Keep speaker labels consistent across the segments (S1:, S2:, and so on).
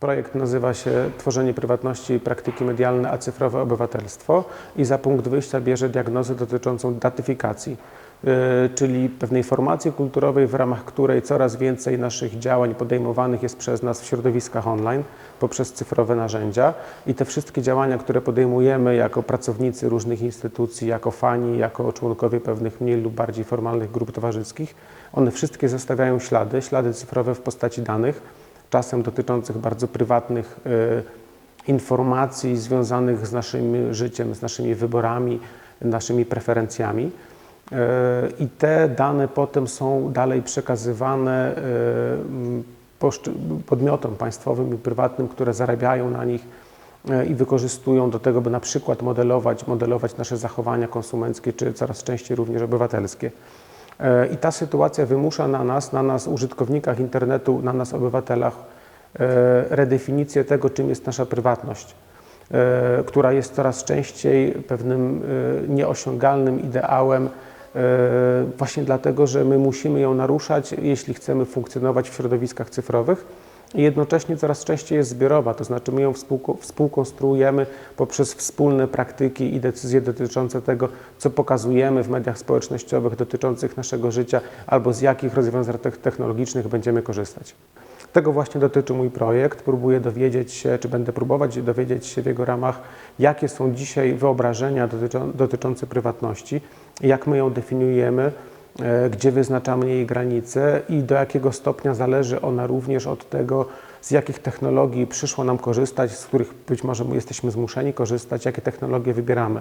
S1: Projekt nazywa się Tworzenie prywatności i praktyki medialne, a cyfrowe obywatelstwo i za punkt wyjścia bierze diagnozę dotyczącą datyfikacji, yy, czyli pewnej formacji kulturowej, w ramach której coraz więcej naszych działań podejmowanych jest przez nas w środowiskach online poprzez cyfrowe narzędzia. I te wszystkie działania, które podejmujemy jako pracownicy różnych instytucji, jako fani, jako członkowie pewnych mniej lub bardziej formalnych grup towarzyskich, one wszystkie zostawiają ślady, ślady cyfrowe w postaci danych, czasem dotyczących bardzo prywatnych y, informacji związanych z naszym życiem, z naszymi wyborami, naszymi preferencjami. Y, I te dane potem są dalej przekazywane y, podmiotom państwowym i prywatnym, które zarabiają na nich i wykorzystują do tego, by na przykład modelować, modelować nasze zachowania konsumenckie, czy coraz częściej również obywatelskie. E, I ta sytuacja wymusza na nas, na nas użytkownikach internetu, na nas obywatelach e, redefinicję tego, czym jest nasza prywatność, e, która jest coraz częściej pewnym nieosiągalnym ideałem, właśnie dlatego, że my musimy ją naruszać, jeśli chcemy funkcjonować w środowiskach cyfrowych. I jednocześnie coraz częściej jest zbiorowa, to znaczy my ją współko- współkonstruujemy poprzez wspólne praktyki i decyzje dotyczące tego, co pokazujemy w mediach społecznościowych dotyczących naszego życia albo z jakich rozwiązań tech- technologicznych będziemy korzystać. Tego właśnie dotyczy mój projekt. Próbuję dowiedzieć się, czy będę próbować dowiedzieć się w jego ramach, jakie są dzisiaj wyobrażenia dotyczą, dotyczące prywatności, jak my ją definiujemy, gdzie wyznaczamy jej granice i do jakiego stopnia zależy ona również od tego, z jakich technologii przyszło nam korzystać, z których być może my jesteśmy zmuszeni korzystać, jakie technologie wybieramy.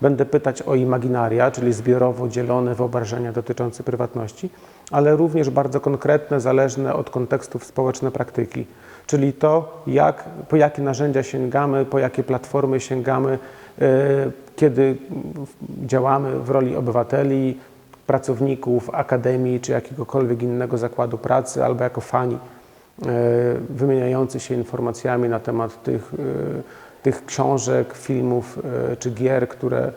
S1: Będę pytać o imaginaria, czyli zbiorowo dzielone wyobrażenia dotyczące prywatności, ale również bardzo konkretne, zależne od kontekstów społeczne praktyki, czyli to, jak, po jakie narzędzia sięgamy, po jakie platformy sięgamy, e, kiedy działamy w roli obywateli, pracowników akademii czy jakiegokolwiek innego zakładu pracy, albo jako fani e, wymieniający się informacjami na temat tych, e, tych książek, filmów e, czy gier, które,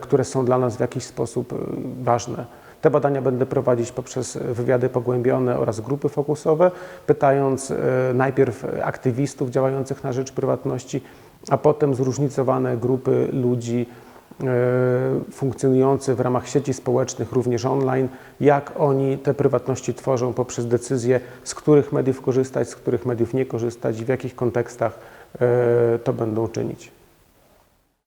S1: które są dla nas w jakiś sposób ważne. Te badania będę prowadzić poprzez wywiady pogłębione oraz grupy fokusowe, pytając najpierw aktywistów działających na rzecz prywatności, a potem zróżnicowane grupy ludzi, funkcjonujący w ramach sieci społecznych, również online, jak oni te prywatności tworzą poprzez decyzje, z których mediów korzystać, z których mediów nie korzystać i w jakich kontekstach e, to będą czynić.